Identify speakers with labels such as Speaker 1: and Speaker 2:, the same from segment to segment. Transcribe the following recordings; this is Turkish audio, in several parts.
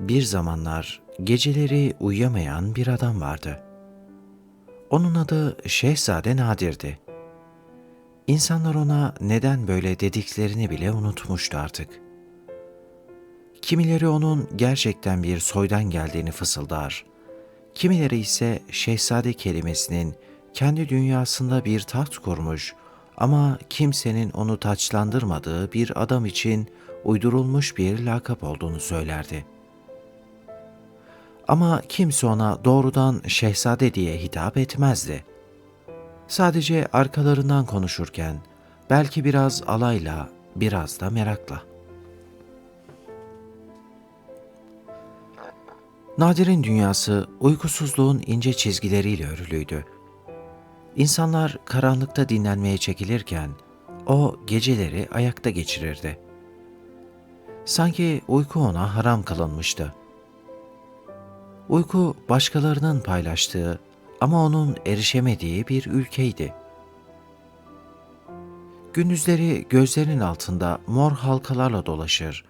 Speaker 1: Bir zamanlar geceleri uyuyamayan bir adam vardı. Onun adı Şehzade Nadir'di. İnsanlar ona neden böyle dediklerini bile unutmuştu artık. Kimileri onun gerçekten bir soydan geldiğini fısıldar. Kimileri ise şehzade kelimesinin kendi dünyasında bir taht kurmuş ama kimsenin onu taçlandırmadığı bir adam için uydurulmuş bir lakap olduğunu söylerdi. Ama kimse ona doğrudan şehzade diye hitap etmezdi. Sadece arkalarından konuşurken belki biraz alayla, biraz da merakla. Nadir'in dünyası uykusuzluğun ince çizgileriyle örülüydü. İnsanlar karanlıkta dinlenmeye çekilirken o geceleri ayakta geçirirdi. Sanki uyku ona haram kılınmıştı. Uyku başkalarının paylaştığı ama onun erişemediği bir ülkeydi. Gündüzleri gözlerinin altında mor halkalarla dolaşır,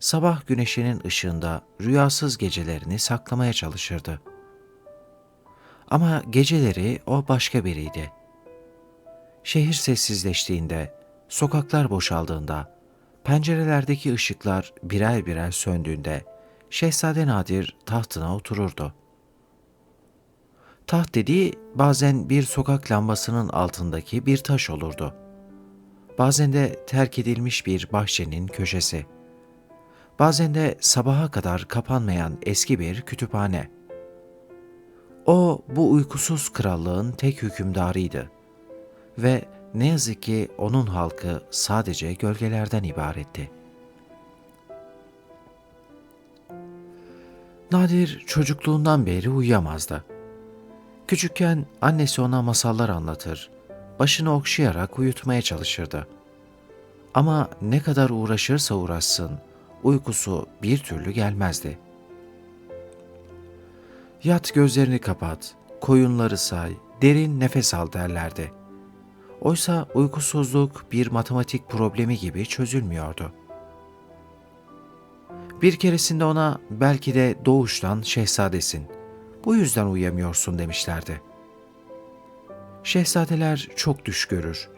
Speaker 1: sabah güneşinin ışığında rüyasız gecelerini saklamaya çalışırdı. Ama geceleri o başka biriydi. Şehir sessizleştiğinde, sokaklar boşaldığında, pencerelerdeki ışıklar birer birer söndüğünde Şehzade Nadir tahtına otururdu. Taht dediği bazen bir sokak lambasının altındaki bir taş olurdu. Bazen de terk edilmiş bir bahçenin köşesi. Bazen de sabaha kadar kapanmayan eski bir kütüphane. O bu uykusuz krallığın tek hükümdarıydı ve ne yazık ki onun halkı sadece gölgelerden ibaretti. Nadir çocukluğundan beri uyuyamazdı. Küçükken annesi ona masallar anlatır, başını okşayarak uyutmaya çalışırdı. Ama ne kadar uğraşırsa uğraşsın, uykusu bir türlü gelmezdi. Yat gözlerini kapat, koyunları say, derin nefes al derlerdi. Oysa uykusuzluk bir matematik problemi gibi çözülmüyordu. Bir keresinde ona belki de doğuştan şehzadesin, bu yüzden uyuyamıyorsun demişlerdi. Şehzadeler çok düş görür.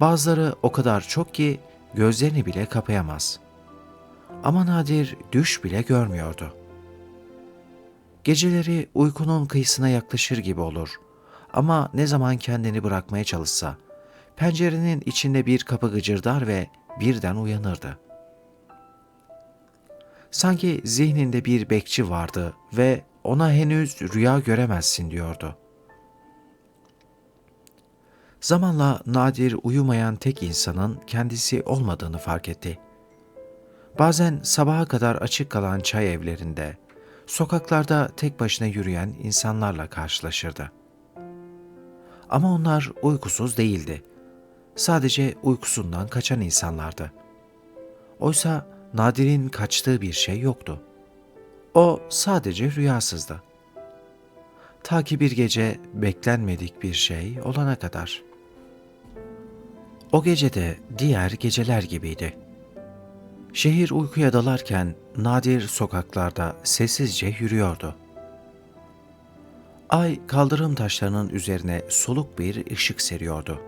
Speaker 1: Bazıları o kadar çok ki gözlerini bile kapayamaz. Ama Nadir düş bile görmüyordu.'' Geceleri uykunun kıyısına yaklaşır gibi olur. Ama ne zaman kendini bırakmaya çalışsa, pencerenin içinde bir kapı gıcırdar ve birden uyanırdı. Sanki zihninde bir bekçi vardı ve ona henüz rüya göremezsin diyordu. Zamanla Nadir uyumayan tek insanın kendisi olmadığını fark etti. Bazen sabaha kadar açık kalan çay evlerinde, sokaklarda tek başına yürüyen insanlarla karşılaşırdı. Ama onlar uykusuz değildi. Sadece uykusundan kaçan insanlardı. Oysa Nadir'in kaçtığı bir şey yoktu. O sadece rüyasızdı. Ta ki bir gece beklenmedik bir şey olana kadar. O gece de diğer geceler gibiydi. Şehir uykuya dalarken Nadir sokaklarda sessizce yürüyordu. Ay kaldırım taşlarının üzerine soluk bir ışık seriyordu.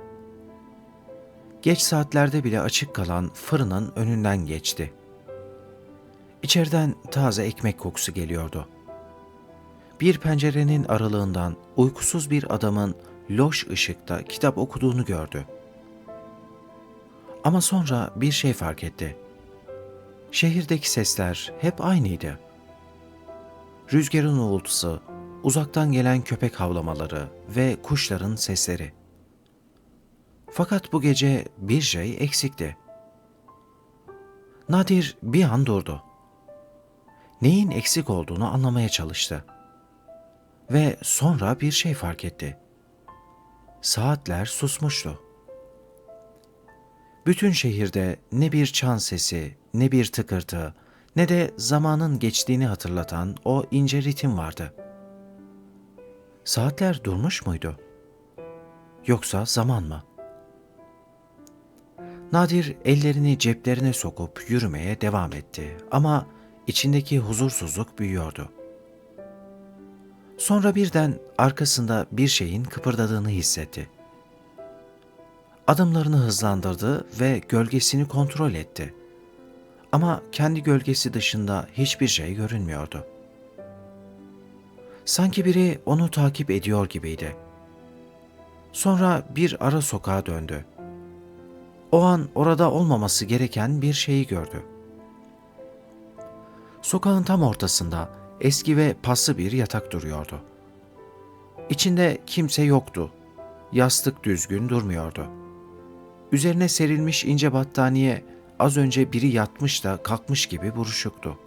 Speaker 1: Geç saatlerde bile açık kalan fırının önünden geçti. İçeriden taze ekmek kokusu geliyordu. Bir pencerenin aralığından uykusuz bir adamın loş ışıkta kitap okuduğunu gördü. Ama sonra bir şey fark etti.'' Şehirdeki sesler hep aynıydı. Rüzgarın uğultusu, uzaktan gelen köpek havlamaları ve kuşların sesleri. Fakat bu gece bir şey eksikti. Nadir bir an durdu. Neyin eksik olduğunu anlamaya çalıştı. Ve sonra bir şey fark etti. Saatler susmuştu. Bütün şehirde ne bir çan sesi, ne bir tıkırtı, ne de zamanın geçtiğini hatırlatan o ince ritim vardı. Saatler durmuş muydu? Yoksa zaman mı? Nadir ellerini ceplerine sokup yürümeye devam etti ama içindeki huzursuzluk büyüyordu. Sonra birden arkasında bir şeyin kıpırdadığını hissetti. Adımlarını hızlandırdı ve gölgesini kontrol etti. Ama kendi gölgesi dışında hiçbir şey görünmüyordu. Sanki biri onu takip ediyor gibiydi. Sonra bir ara sokağa döndü. O an orada olmaması gereken bir şeyi gördü. Sokağın tam ortasında eski ve paslı bir yatak duruyordu. İçinde kimse yoktu. Yastık düzgün durmuyordu. Üzerine serilmiş ince battaniye az önce biri yatmış da kalkmış gibi buruşuktu.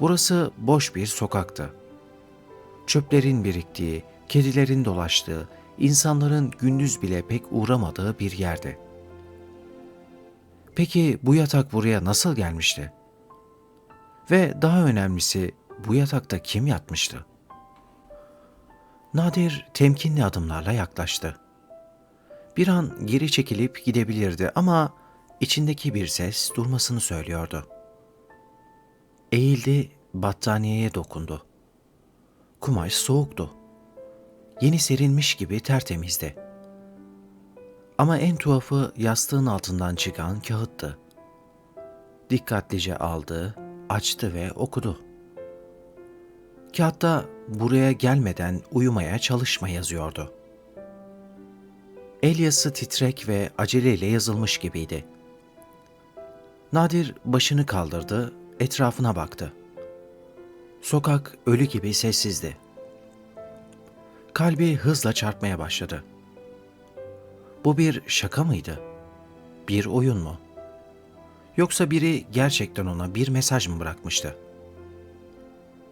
Speaker 1: Burası boş bir sokaktı. Çöplerin biriktiği, kedilerin dolaştığı, insanların gündüz bile pek uğramadığı bir yerdi. Peki bu yatak buraya nasıl gelmişti? Ve daha önemlisi bu yatakta kim yatmıştı? Nadir temkinli adımlarla yaklaştı. Bir an geri çekilip gidebilirdi ama içindeki bir ses durmasını söylüyordu. Eğildi, battaniyeye dokundu. Kumaş soğuktu. Yeni serilmiş gibi tertemizdi. Ama en tuhafı yastığın altından çıkan kağıttı. Dikkatlice aldı, açtı ve okudu. Kağıtta buraya gelmeden uyumaya çalışma yazıyordu. El yazısı titrek ve aceleyle yazılmış gibiydi. Nadir başını kaldırdı, etrafına baktı. Sokak ölü gibi sessizdi. Kalbi hızla çarpmaya başladı. Bu bir şaka mıydı? Bir oyun mu? Yoksa biri gerçekten ona bir mesaj mı bırakmıştı?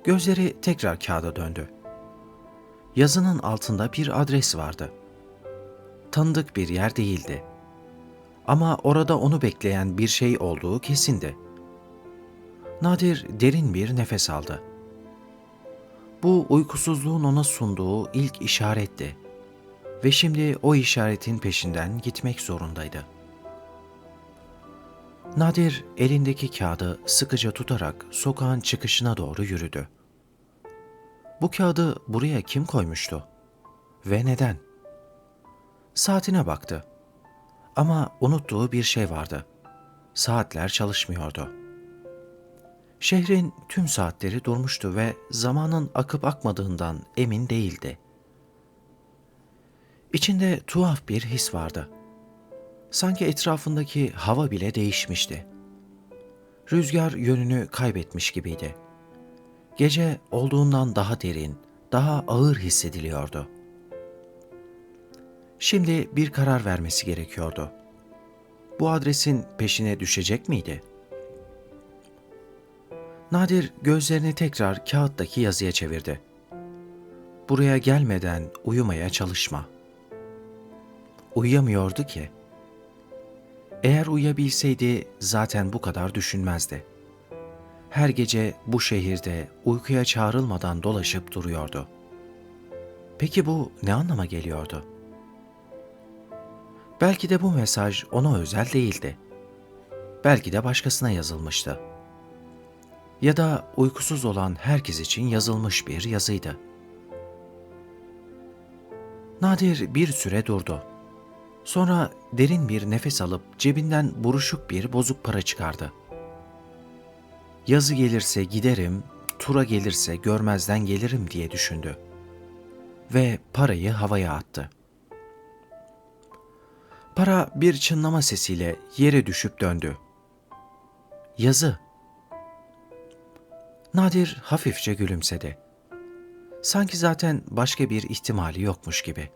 Speaker 1: Gözleri tekrar kağıda döndü. Yazının altında bir adres vardı. Tanıdık bir yer değildi. Ama orada onu bekleyen bir şey olduğu kesindi. Nadir derin bir nefes aldı. Bu uykusuzluğun ona sunduğu ilk işaretti ve şimdi o işaretin peşinden gitmek zorundaydı. Nadir elindeki kağıdı sıkıca tutarak sokağın çıkışına doğru yürüdü. Bu kağıdı buraya kim koymuştu? Ve neden? Saatine baktı. Ama unuttuğu bir şey vardı. Saatler çalışmıyordu. Şehrin tüm saatleri durmuştu ve zamanın akıp akmadığından emin değildi. İçinde tuhaf bir his vardı. Sanki etrafındaki hava bile değişmişti. Rüzgar yönünü kaybetmiş gibiydi. Gece olduğundan daha derin, daha ağır hissediliyordu. Şimdi bir karar vermesi gerekiyordu. Bu adresin peşine düşecek miydi? Nadir gözlerini tekrar kağıttaki yazıya çevirdi. Buraya gelmeden uyumaya çalışma. Uyuyamıyordu ki. Eğer uyuyabilseydi zaten bu kadar düşünmezdi. Her gece bu şehirde uykuya çağrılmadan dolaşıp duruyordu. Peki bu ne anlama geliyordu? Belki de bu mesaj ona özel değildi. Belki de başkasına yazılmıştı. Ya da uykusuz olan herkes için yazılmış bir yazıydı. Nadir bir süre durdu. Sonra derin bir nefes alıp cebinden buruşuk bir bozuk para çıkardı. Yazı gelirse giderim, tura gelirse görmezden gelirim diye düşündü. Ve parayı havaya attı. Para bir çınlama sesiyle yere düşüp döndü. Yazı. Nadir hafifçe gülümsedi. Sanki zaten başka bir ihtimali yokmuş gibi.''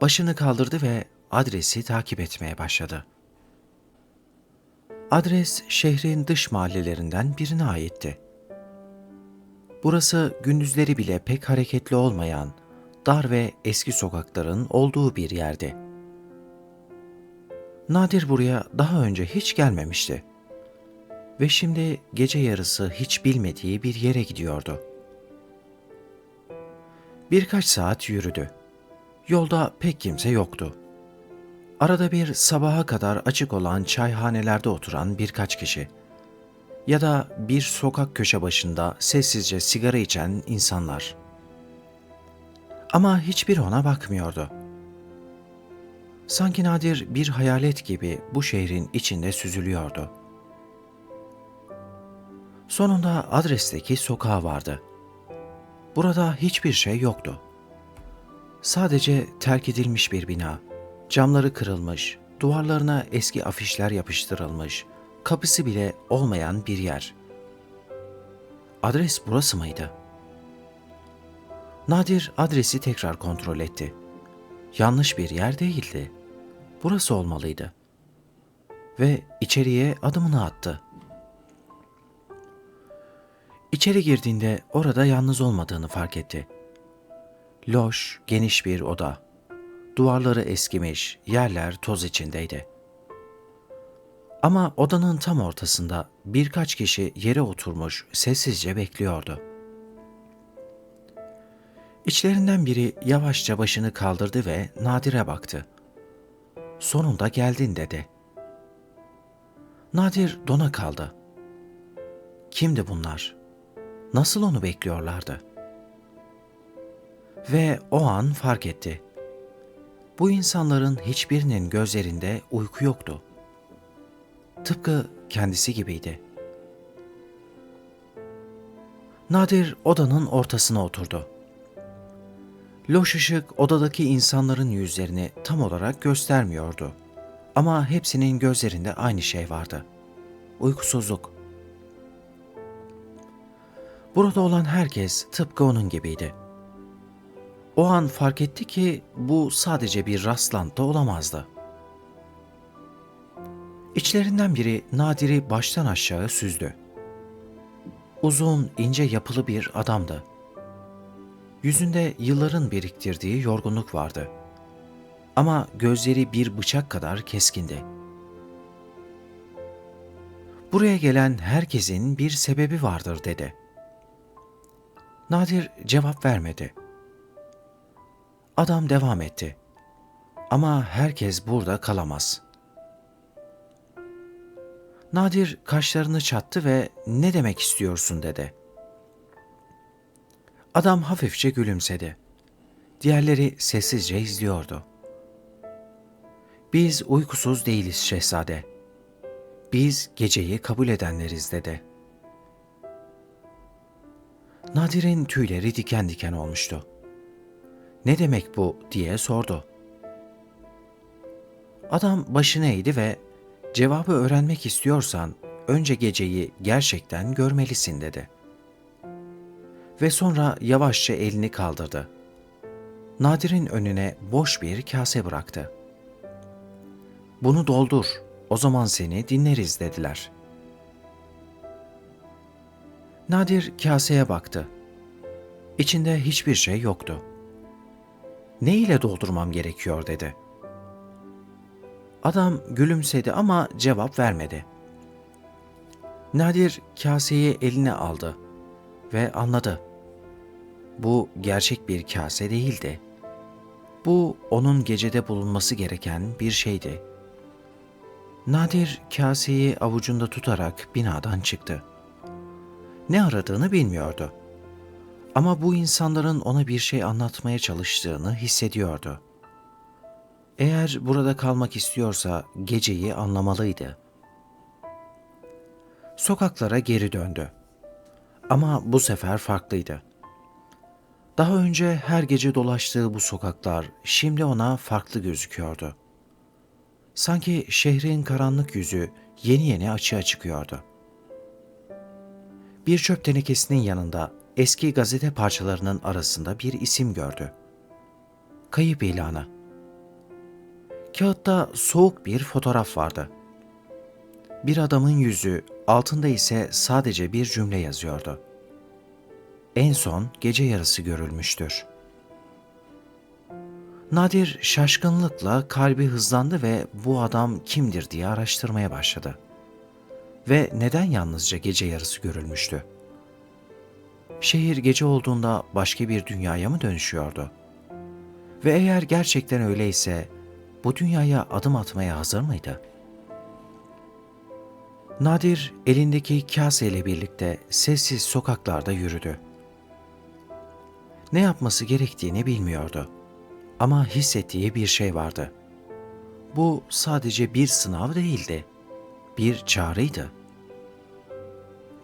Speaker 1: Başını kaldırdı ve adresi takip etmeye başladı. Adres şehrin dış mahallelerinden birine aitti. Burası gündüzleri bile pek hareketli olmayan, dar ve eski sokakların olduğu bir yerdi. Nadir buraya daha önce hiç gelmemişti. Ve şimdi gece yarısı hiç bilmediği bir yere gidiyordu. Birkaç saat yürüdü. Yolda pek kimse yoktu. Arada bir sabaha kadar açık olan çayhanelerde oturan birkaç kişi. Ya da bir sokak köşe başında sessizce sigara içen insanlar. Ama hiçbir ona bakmıyordu. Sanki Nadir bir hayalet gibi bu şehrin içinde süzülüyordu. Sonunda adresteki sokağa vardı. Burada hiçbir şey yoktu. Sadece terk edilmiş bir bina. Camları kırılmış, duvarlarına eski afişler yapıştırılmış, kapısı bile olmayan bir yer. Adres burası mıydı? Nadir adresi tekrar kontrol etti. Yanlış bir yer değildi. Burası olmalıydı. Ve içeriye adımını attı. İçeri girdiğinde orada yalnız olmadığını fark etti. Loş, geniş bir oda. Duvarları eskimiş, yerler toz içindeydi. Ama odanın tam ortasında birkaç kişi yere oturmuş sessizce bekliyordu. İçlerinden biri yavaşça başını kaldırdı ve Nadir'e baktı. Sonunda geldin dedi. Nadir dona kaldı. Kimdi bunlar? Nasıl onu bekliyorlardı? Ve o an fark etti. Bu insanların hiçbirinin gözlerinde uyku yoktu. Tıpkı kendisi gibiydi. Nadir odanın ortasına oturdu. Loş ışık odadaki insanların yüzlerini tam olarak göstermiyordu. Ama hepsinin gözlerinde aynı şey vardı. Uykusuzluk. Burada olan herkes tıpkı onun gibiydi. O an fark etti ki bu sadece bir rastlantı olamazdı. İçlerinden biri Nadir'i baştan aşağı süzdü. Uzun, ince yapılı bir adamdı. Yüzünde yılların biriktirdiği yorgunluk vardı. Ama gözleri bir bıçak kadar keskindi. Buraya gelen herkesin bir sebebi vardır dedi. Nadir cevap vermedi. Adam devam etti. Ama herkes burada kalamaz. Nadir kaşlarını çattı ve ne demek istiyorsun dedi. Adam hafifçe gülümsedi. Diğerleri sessizce izliyordu. Biz uykusuz değiliz şehzade. Biz geceyi kabul edenleriz dedi. Nadir'in tüyleri diken diken olmuştu. Ne demek bu diye sordu. Adam başını eğdi ve cevabı öğrenmek istiyorsan önce geceyi gerçekten görmelisin dedi.'' ve sonra yavaşça elini kaldırdı. Nadir'in önüne boş bir kase bıraktı. Bunu doldur, o zaman seni dinleriz dediler. Nadir kaseye baktı. İçinde hiçbir şey yoktu. Ne ile doldurmam gerekiyor dedi. Adam gülümsedi ama cevap vermedi. Nadir kaseyi eline aldı ve anladı. Bu gerçek bir kase değildi. Bu onun gecede bulunması gereken bir şeydi. Nadir kaseyi avucunda tutarak binadan çıktı. Ne aradığını bilmiyordu. Ama bu insanların ona bir şey anlatmaya çalıştığını hissediyordu. Eğer burada kalmak istiyorsa geceyi anlamalıydı. Sokaklara geri döndü. Ama bu sefer farklıydı. Daha önce her gece dolaştığı bu sokaklar şimdi ona farklı gözüküyordu. Sanki şehrin karanlık yüzü yeni yeni açığa çıkıyordu. Bir çöp tenekesinin yanında eski gazete parçalarının arasında bir isim gördü. Kayıp ilanı. Kağıtta soğuk bir fotoğraf vardı. Bir adamın yüzü, altında ise sadece bir cümle yazıyordu en son gece yarısı görülmüştür. Nadir şaşkınlıkla kalbi hızlandı ve bu adam kimdir diye araştırmaya başladı. Ve neden yalnızca gece yarısı görülmüştü? Şehir gece olduğunda başka bir dünyaya mı dönüşüyordu? Ve eğer gerçekten öyleyse bu dünyaya adım atmaya hazır mıydı? Nadir elindeki kaseyle birlikte sessiz sokaklarda yürüdü. Ne yapması gerektiğini bilmiyordu. Ama hissettiği bir şey vardı. Bu sadece bir sınav değildi. Bir çağrıydı.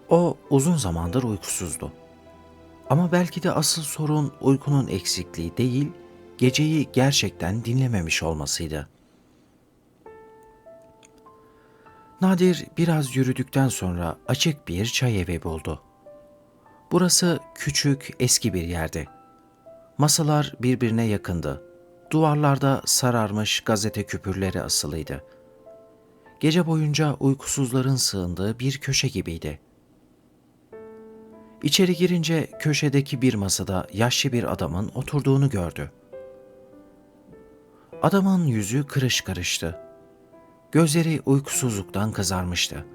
Speaker 1: O uzun zamandır uykusuzdu. Ama belki de asıl sorun uykunun eksikliği değil, geceyi gerçekten dinlememiş olmasıydı. Nadir biraz yürüdükten sonra açık bir çay evi buldu. Burası küçük, eski bir yerdi. Masalar birbirine yakındı. Duvarlarda sararmış gazete küpürleri asılıydı. Gece boyunca uykusuzların sığındığı bir köşe gibiydi. İçeri girince köşedeki bir masada yaşlı bir adamın oturduğunu gördü. Adamın yüzü kırış karıştı. Gözleri uykusuzluktan kızarmıştı.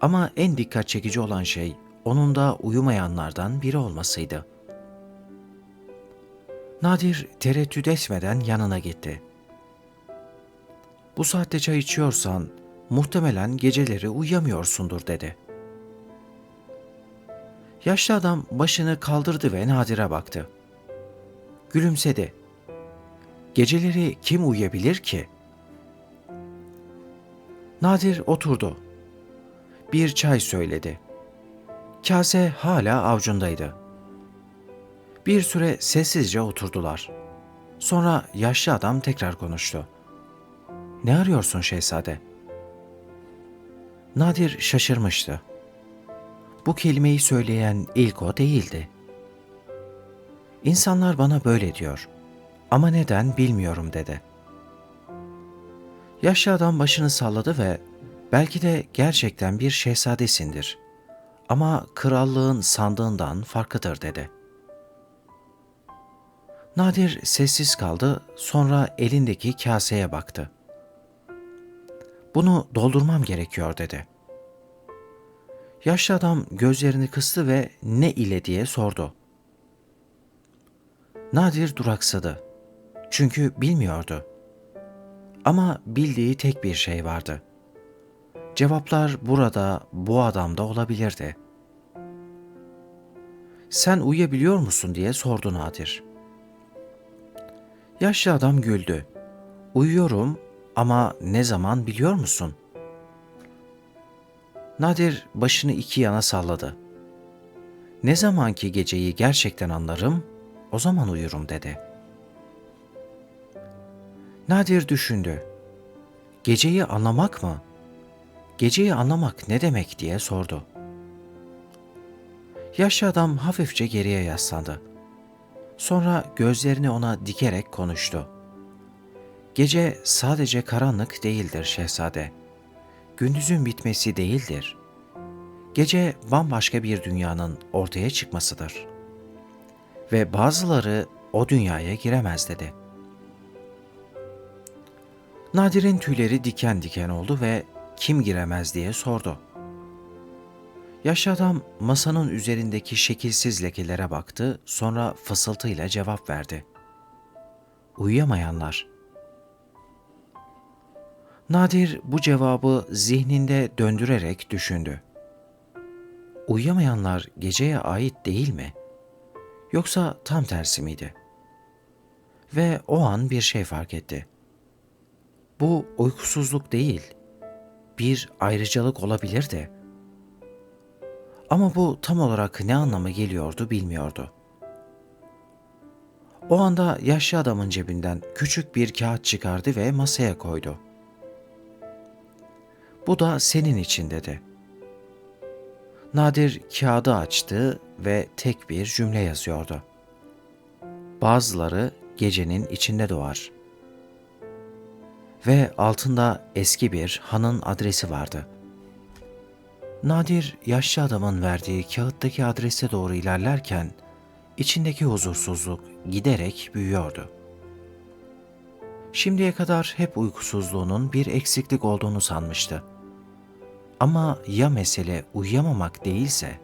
Speaker 1: Ama en dikkat çekici olan şey onun da uyumayanlardan biri olmasıydı. Nadir tereddüt etmeden yanına gitti. Bu saatte çay içiyorsan muhtemelen geceleri uyuyamıyorsundur dedi. Yaşlı adam başını kaldırdı ve Nadir'e baktı. Gülümsedi. Geceleri kim uyuyabilir ki?'' Nadir oturdu. Bir çay söyledi. Kase hala avcundaydı. Bir süre sessizce oturdular. Sonra yaşlı adam tekrar konuştu. Ne arıyorsun şehzade? Nadir şaşırmıştı. Bu kelimeyi söyleyen ilk o değildi. İnsanlar bana böyle diyor. Ama neden bilmiyorum dedi.'' Yaşlı adam başını salladı ve belki de gerçekten bir şehzadesindir. Ama krallığın sandığından farklıdır dedi. Nadir sessiz kaldı, sonra elindeki kaseye baktı. Bunu doldurmam gerekiyor dedi. Yaşlı adam gözlerini kıstı ve ne ile diye sordu. Nadir duraksadı. Çünkü bilmiyordu. Ama bildiği tek bir şey vardı. Cevaplar burada, bu adamda olabilirdi. Sen uyuyabiliyor musun diye sordu Nadir. Yaşlı adam güldü. Uyuyorum ama ne zaman biliyor musun? Nadir başını iki yana salladı. Ne zamanki geceyi gerçekten anlarım, o zaman uyurum dedi.'' Nadir düşündü. Geceyi anlamak mı? Geceyi anlamak ne demek diye sordu. Yaşlı adam hafifçe geriye yaslandı. Sonra gözlerini ona dikerek konuştu. Gece sadece karanlık değildir şehzade. Gündüzün bitmesi değildir. Gece bambaşka bir dünyanın ortaya çıkmasıdır. Ve bazıları o dünyaya giremez dedi.'' Nadir'in tüyleri diken diken oldu ve kim giremez diye sordu. Yaşlı adam masanın üzerindeki şekilsiz lekelere baktı, sonra fısıltıyla cevap verdi. Uyuyamayanlar. Nadir bu cevabı zihninde döndürerek düşündü. Uyuyamayanlar geceye ait değil mi? Yoksa tam tersi miydi? Ve o an bir şey fark etti. Bu uykusuzluk değil, bir ayrıcalık olabilirdi. Ama bu tam olarak ne anlama geliyordu bilmiyordu. O anda yaşlı adamın cebinden küçük bir kağıt çıkardı ve masaya koydu. Bu da senin için dedi. Nadir kağıdı açtı ve tek bir cümle yazıyordu. Bazıları gecenin içinde doğar.'' ve altında eski bir hanın adresi vardı. Nadir yaşlı adamın verdiği kağıttaki adrese doğru ilerlerken içindeki huzursuzluk giderek büyüyordu. Şimdiye kadar hep uykusuzluğunun bir eksiklik olduğunu sanmıştı. Ama ya mesele uyuyamamak değilse?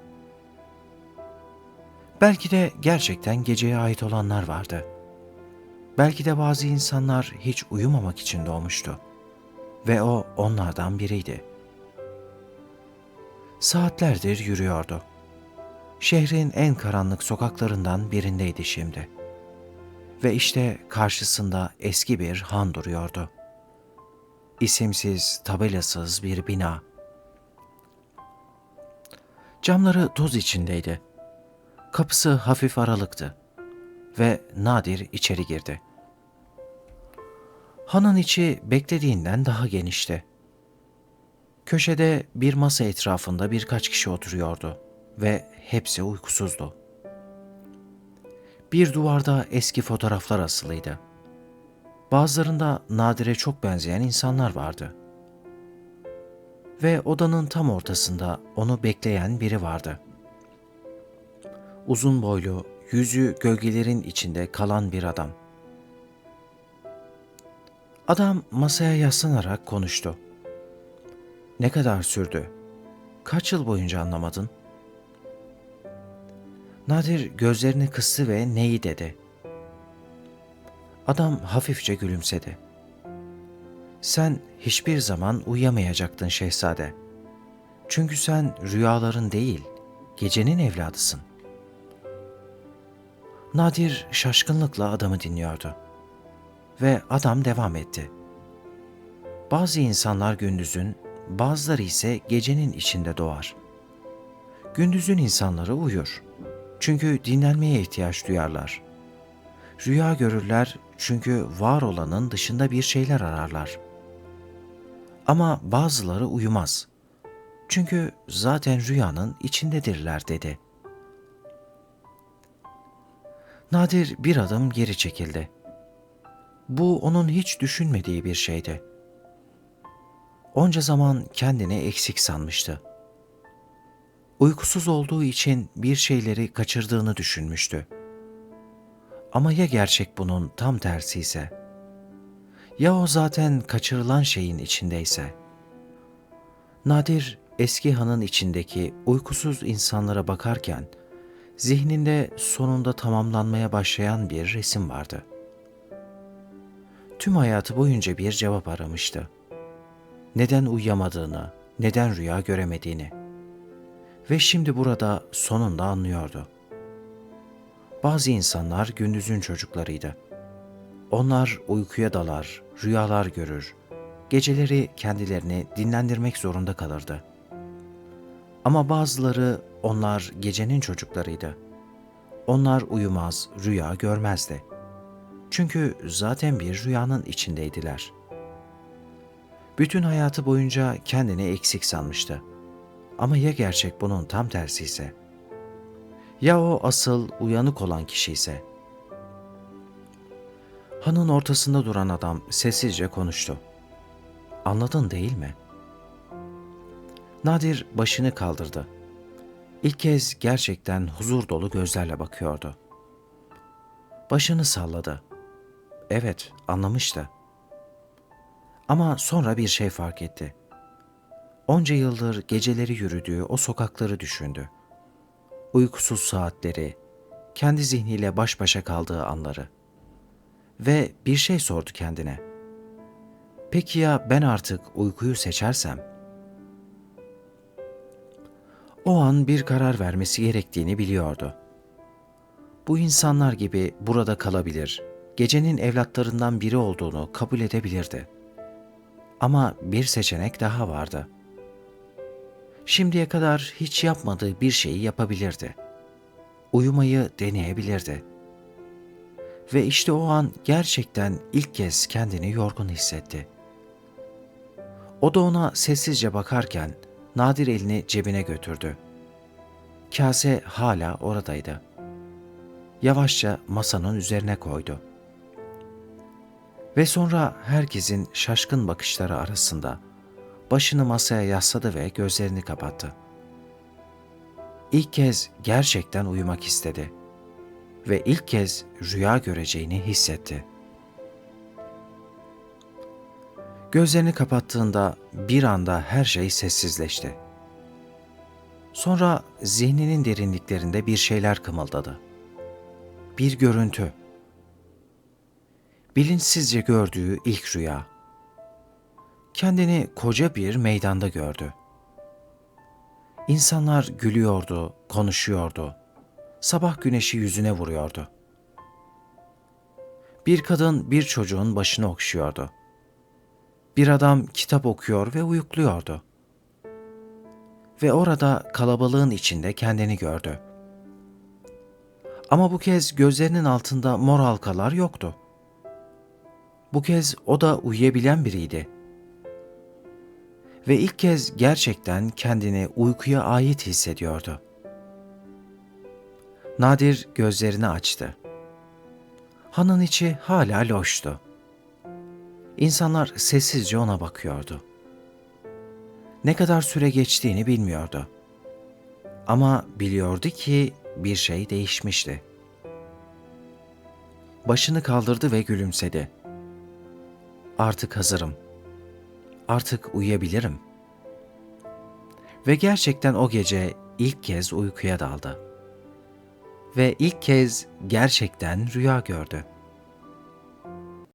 Speaker 1: Belki de gerçekten geceye ait olanlar vardı.'' Belki de bazı insanlar hiç uyumamak için doğmuştu ve o onlardan biriydi. Saatlerdir yürüyordu. Şehrin en karanlık sokaklarından birindeydi şimdi. Ve işte karşısında eski bir han duruyordu. İsimsiz, tabelasız bir bina. Camları toz içindeydi. Kapısı hafif aralıktı ve Nadir içeri girdi. Hanın içi beklediğinden daha genişti. Köşede bir masa etrafında birkaç kişi oturuyordu ve hepsi uykusuzdu. Bir duvarda eski fotoğraflar asılıydı. Bazılarında Nadir'e çok benzeyen insanlar vardı. Ve odanın tam ortasında onu bekleyen biri vardı. Uzun boylu, yüzü gölgelerin içinde kalan bir adam. Adam masaya yaslanarak konuştu. Ne kadar sürdü? Kaç yıl boyunca anlamadın? Nadir gözlerini kıstı ve neyi dedi. Adam hafifçe gülümsedi. Sen hiçbir zaman uyuyamayacaktın şehzade. Çünkü sen rüyaların değil, gecenin evladısın. Nadir şaşkınlıkla adamı dinliyordu. Ve adam devam etti. Bazı insanlar gündüzün, bazıları ise gecenin içinde doğar. Gündüzün insanları uyur. Çünkü dinlenmeye ihtiyaç duyarlar. Rüya görürler çünkü var olanın dışında bir şeyler ararlar. Ama bazıları uyumaz. Çünkü zaten rüyanın içindedirler dedi. Nadir bir adım geri çekildi. Bu onun hiç düşünmediği bir şeydi. Onca zaman kendini eksik sanmıştı. Uykusuz olduğu için bir şeyleri kaçırdığını düşünmüştü. Ama ya gerçek bunun tam tersi ise? Ya o zaten kaçırılan şeyin içindeyse? Nadir eski hanın içindeki uykusuz insanlara bakarken zihninde sonunda tamamlanmaya başlayan bir resim vardı. Tüm hayatı boyunca bir cevap aramıştı. Neden uyuyamadığını, neden rüya göremediğini. Ve şimdi burada sonunda anlıyordu. Bazı insanlar gündüzün çocuklarıydı. Onlar uykuya dalar, rüyalar görür, geceleri kendilerini dinlendirmek zorunda kalırdı. Ama bazıları onlar gecenin çocuklarıydı. Onlar uyumaz, rüya görmezdi. Çünkü zaten bir rüyanın içindeydiler. Bütün hayatı boyunca kendini eksik sanmıştı. Ama ya gerçek bunun tam tersi ise? Ya o asıl uyanık olan kişi ise? Hanın ortasında duran adam sessizce konuştu. Anladın değil mi? Nadir başını kaldırdı. İlk kez gerçekten huzur dolu gözlerle bakıyordu. Başını salladı. Evet, anlamıştı. Ama sonra bir şey fark etti. Onca yıldır geceleri yürüdüğü o sokakları düşündü. Uykusuz saatleri, kendi zihniyle baş başa kaldığı anları. Ve bir şey sordu kendine. Peki ya ben artık uykuyu seçersem? O an bir karar vermesi gerektiğini biliyordu. Bu insanlar gibi burada kalabilir, gecenin evlatlarından biri olduğunu kabul edebilirdi. Ama bir seçenek daha vardı. Şimdiye kadar hiç yapmadığı bir şeyi yapabilirdi. Uyumayı deneyebilirdi. Ve işte o an gerçekten ilk kez kendini yorgun hissetti. O da ona sessizce bakarken Nadir elini cebine götürdü. Kase hala oradaydı. Yavaşça masanın üzerine koydu. Ve sonra herkesin şaşkın bakışları arasında başını masaya yasladı ve gözlerini kapattı. İlk kez gerçekten uyumak istedi ve ilk kez rüya göreceğini hissetti. Gözlerini kapattığında bir anda her şey sessizleşti. Sonra zihninin derinliklerinde bir şeyler kımıldadı. Bir görüntü. Bilinçsizce gördüğü ilk rüya. Kendini koca bir meydanda gördü. İnsanlar gülüyordu, konuşuyordu. Sabah güneşi yüzüne vuruyordu. Bir kadın bir çocuğun başını okşuyordu. Bir adam kitap okuyor ve uyukluyordu. Ve orada kalabalığın içinde kendini gördü. Ama bu kez gözlerinin altında mor halkalar yoktu. Bu kez o da uyuyabilen biriydi. Ve ilk kez gerçekten kendini uykuya ait hissediyordu. Nadir gözlerini açtı. Hanın içi hala loştu. İnsanlar sessizce ona bakıyordu. Ne kadar süre geçtiğini bilmiyordu. Ama biliyordu ki bir şey değişmişti. Başını kaldırdı ve gülümsedi. Artık hazırım. Artık uyuyabilirim. Ve gerçekten o gece ilk kez uykuya daldı. Ve ilk kez gerçekten rüya gördü.